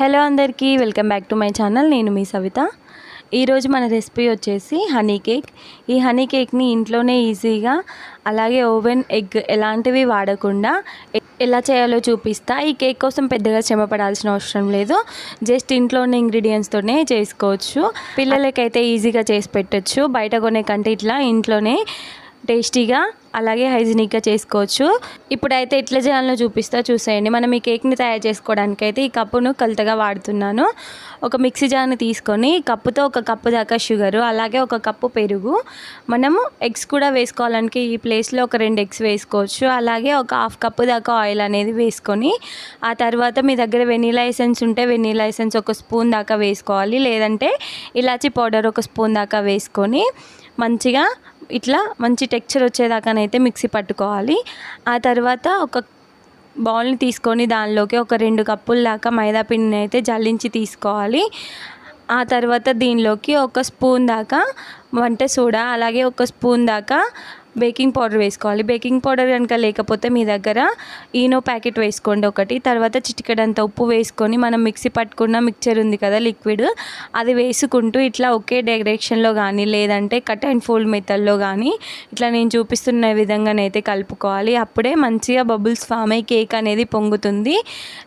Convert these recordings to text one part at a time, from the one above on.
Hello అందరికీ welcome back to my channel. నేను మీ సవిత. ఈరోజు మన రెసిపీ వచ్చేసి హనీ కేక్. ఈ హనీ కేక్ని ఇంట్లోనే ఈజీగా అలాగే ఓవెన్ ఎగ్ ఎలాంటివి వాడకుండా ఎలా చేయాలో చూపిస్తా. ఈ కేక్ కోసం పెద్దగా శ్రమ పడాల్సిన అవసరం లేదు. జస్ట్ ఇంట్లోనే ఇంగ్రీడియంట్స్తోనే చేసుకోవచ్చు. పిల్లలకైతే ఈజీగా చేసి పెట్టచ్చు. బయట కొనే కంటే ఇట్లా ఇంట్లోనే టేస్టీగా అలాగే హైజీనిక్గా చేసుకోవచ్చు. ఇప్పుడైతే ఎట్లా చేయాలో చూపిస్తా చూసేయండి. మనం ఈ కేక్ని తయారు చేసుకోవడానికి అయితే ఈ కప్పును కలతగా వాడుతున్నాను. ఒక మిక్సీ జార్ని తీసుకొని కప్పుతో ఒక కప్పు దాకా షుగరు అలాగే ఒక కప్పు పెరుగు. మనము ఎగ్స్ కూడా వేసుకోవాలనికి ఈ ప్లేస్లో ఒక రెండు ఎగ్స్ వేసుకోవచ్చు. అలాగే ఒక హాఫ్ కప్పు దాకా ఆయిల్ అనేది వేసుకొని ఆ తర్వాత మీ దగ్గర వెనీలా ఎసెన్స్ ఉంటే వెనీలా ఎసెన్స్ ఒక స్పూన్ దాకా వేసుకోవాలి. లేదంటే ఇలాచీ పౌడర్ ఒక స్పూన్ దాకా వేసుకొని మంచిగా ఇట్లా మంచి టెక్చర్ వచ్చేదాకానైతే మిక్సీ పట్టుకోవాలి. ఆ తర్వాత ఒక బౌల్ని తీసుకొని దానిలోకి ఒక రెండు కప్పుల దాకా మైదా పిండిని అయితే జల్లించి తీసుకోవాలి. ఆ తర్వాత దీనిలోకి ఒక స్పూన్ దాకా వంట సోడా అలాగే ఒక స్పూన్ దాకా బేకింగ్ పౌడర్ వేసుకోవాలి. బేకింగ్ పౌడర్ కనుక లేకపోతే మీ దగ్గర ఈనో ప్యాకెట్ వేసుకోండి ఒకటి. తర్వాత చిటికడంత ఉప్పు వేసుకొని మనం మిక్సీ పట్టుకున్న మిక్చర్ ఉంది కదా లిక్విడ్ అది వేసుకుంటూ ఇట్లా ఒకే డైరెక్షన్లో కానీ లేదంటే కట్ అండ్ ఫోల్డ్ మెథడ్లో కానీ ఇట్లా నేను చూపిస్తున్న విధంగానైతే కలుపుకోవాలి. అప్పుడే మంచిగా బబుల్స్ ఫామ్ అయ్యి కేక్ అనేది పొంగుతుంది.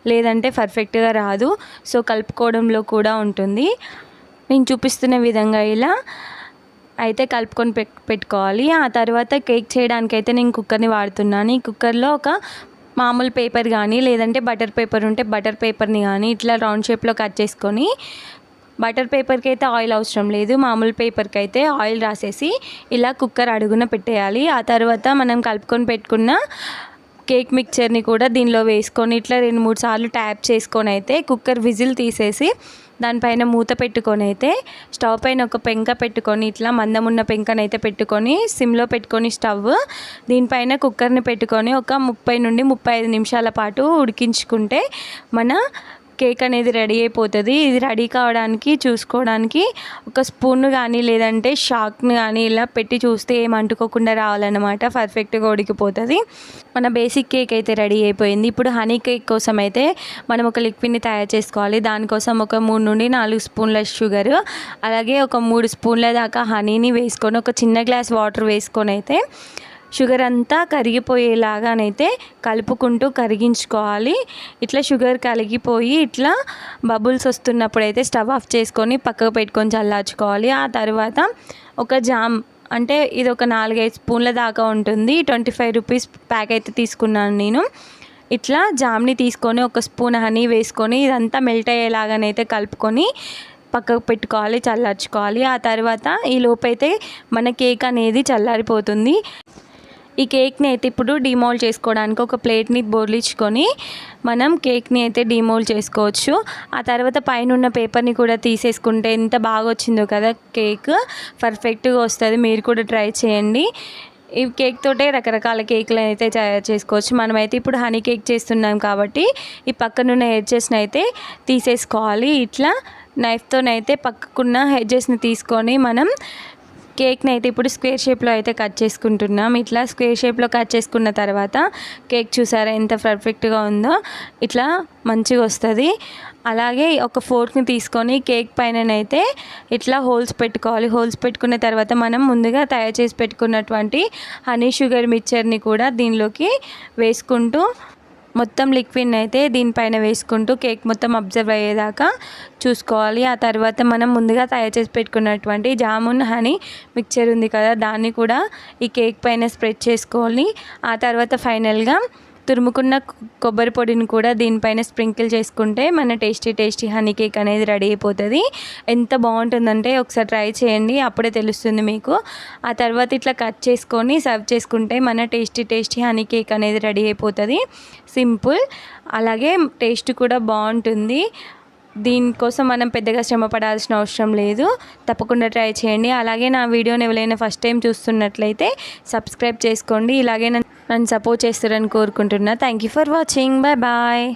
లేదంటే పర్ఫెక్ట్గా రాదు. సో కలుపుకోవడంలో కూడా ఉంటుంది. నేను చూపిస్తున్న విధంగా ఇలా అయితే కలుపుకొని పెట్టుకోవాలి. ఆ తర్వాత కేక్ చేయడానికి అయితే నేను కుక్కర్ని వాడుతున్నాను. ఈ కుక్కర్లో ఒక మామూలు పేపర్ కానీ లేదంటే బటర్ పేపర్ ఉంటే బటర్ పేపర్ని కానీ ఇట్లా రౌండ్ షేప్లో కట్ చేసుకొని బటర్ పేపర్కి అయితే ఆయిల్ అవసరం లేదు. మామూలు పేపర్కి అయితే ఆయిల్ రాసేసి ఇలా కుక్కర్ అడుగున పెట్టేయాలి. ఆ తర్వాత మనం కలుపుకొని పెట్టుకున్న కేక్ మిక్చర్ని కూడా దీనిలో వేసుకొని ఇట్లా రెండు మూడు సార్లు ట్యాప్ చేసుకొని అయితే కుక్కర్ విజిల్ తీసేసి దానిపైన మూత పెట్టుకొని అయితే స్టవ్ పైన ఒక పెంక పెట్టుకొని ఇట్లా మందం ఉన్న పెంకనైతే పెట్టుకొని సిమ్లో పెట్టుకొని స్టవ్ దీనిపైన కుక్కర్ని పెట్టుకొని ఒక ముప్పై నుండి ముప్పై ఐదు నిమిషాల పాటు ఉడికించుకుంటే మన కేక్ అనేది రెడీ అయిపోతుంది. ఇది రెడీ కావడానికి చూసుకోవడానికి ఒక స్పూన్ కానీ లేదంటే షాక్ని కానీ ఇలా పెట్టి చూస్తే ఏం అంటుకోకుండా రావాలన్నమాట. పర్ఫెక్ట్గా ఉడికిపోతుంది. మన బేసిక్ కేక్ అయితే రెడీ అయిపోయింది. ఇప్పుడు హనీ కేక్ కోసం అయితే మనం ఒక లిక్విడ్ని తయారు చేసుకోవాలి. దానికోసం ఒక మూడు నుండి నాలుగు స్పూన్ల షుగర్ అలాగే ఒక మూడు స్పూన్ల దాకా హనీని వేసుకొని ఒక చిన్న గ్లాస్ వాటర్ వేసుకొని అయితే షుగర్ అంతా కరిగిపోయేలాగానైతే కలుపుకుంటూ కరిగించుకోవాలి. ఇట్లా షుగర్ కరిగిపోయి ఇట్లా బబుల్స్ వస్తున్నప్పుడు అయితే స్టవ్ ఆఫ్ చేసుకొని పక్కకు పెట్టుకొని చల్లార్చుకోవాలి. ఆ తర్వాత ఒక జామ్ అంటే ఇది ఒక నాలుగైదు స్పూన్ల దాకా ఉంటుంది. ట్వంటీ ఫైవ్ రూపీస్ ప్యాక్ అయితే తీసుకున్నాను నేను. ఇట్లా జామ్ని తీసుకొని ఒక స్పూన్ హనీ వేసుకొని ఇదంతా మెల్ట్ అయ్యేలాగానైతే కలుపుకొని పక్కకు పెట్టుకోవాలి చల్లార్చుకోవాలి. ఆ తర్వాత ఈ లోపైతే మన కేక్ అనేది చల్లారిపోతుంది. ఈ కేక్ని అయితే ఇప్పుడు డిమోల్డ్ చేసుకోవడానికి ఒక ప్లేట్ని బోర్లించుకొని మనం కేక్ని అయితే డిమోల్డ్ చేసుకోవచ్చు. ఆ తర్వాత పైన ఉన్న పేపర్ని కూడా తీసేసుకుంటే ఎంత బాగా వచ్చిందో కదా కేక్. పర్ఫెక్ట్గా వస్తుంది. మీరు కూడా ట్రై చేయండి. ఈ కేక్ తోటే రకరకాల కేకులు అయితే తయారు చేసుకోవచ్చు. మనమైతే ఇప్పుడు హనీ కేక్ చేస్తున్నాం కాబట్టి ఈ పక్కనున్న హెడ్జెస్ని అయితే తీసేసుకోవాలి. ఇట్లా నైఫ్తోనైతే పక్కకున్న హెడ్జెస్ని తీసుకొని మనం కేక్ని అయితే ఇప్పుడు స్క్వేర్ షేప్లో అయితే కట్ చేసుకుంటున్నాం. ఇట్లా స్క్వేర్ షేప్లో కట్ చేసుకున్న తర్వాత కేక్ చూసారా ఎంత పర్ఫెక్ట్గా ఉందో? ఇట్లా మంచిగా వస్తుంది. అలాగే ఒక ఫోర్క్ని తీసుకొని కేక్ పైననైతే ఇట్లా హోల్స్ పెట్టుకోవాలి. హోల్స్ పెట్టుకున్న తర్వాత మనం ముందుగా తయారు చేసి పెట్టుకున్నటువంటి హనీ షుగర్ మిక్చర్ని కూడా దీనిలోకి వేసుకుంటూ మొత్తం లిక్విడ్ని అయితే దీనిపైన వేసుకుంటూ కేక్ మొత్తం అబ్జర్వ్ అయ్యేదాకా చూసుకోవాలి. ఆ తర్వాత మనం ముందుగా తయారు చేసి పెట్టుకున్నటువంటి జామున్ హనీ మిక్చర్ ఉంది కదా దాన్ని కూడా ఈ కేక్ పైన స్ప్రెడ్ చేసుకోవాలి. ఆ తర్వాత ఫైనల్గా తురుముకున్న కొబ్బరి పొడిని కూడా దీనిపైన స్ప్రింకిల్ చేసుకుంటే మన టేస్టీ టేస్టీ హనీ కేక్ అనేది రెడీ అయిపోతుంది. ఎంత బాగుంటుందంటే ఒకసారి ట్రై చేయండి అప్పుడే తెలుస్తుంది మీకు. ఆ తర్వాత ఇట్లా కట్ చేసుకొని సర్వ్ చేసుకుంటే మన టేస్టీ టేస్టీ హనీ కేక్ అనేది రెడీ అయిపోతుంది. సింపుల్. అలాగే టేస్ట్ కూడా బాగుంటుంది. దీనికోసం మనం పెద్దగా శ్రమ పడాల్సిన అవసరం లేదు. తప్పకుండా ట్రై చేయండి. అలాగే నా వీడియోని ఎవరైనా ఫస్ట్ టైం చూస్తున్నట్లయితే సబ్స్క్రైబ్ చేసుకోండి. ఇలాగే నన్ను నన్ను సపోర్ట్ చేస్తారని కోరుకుంటున్నా. Thank you for watching bye bye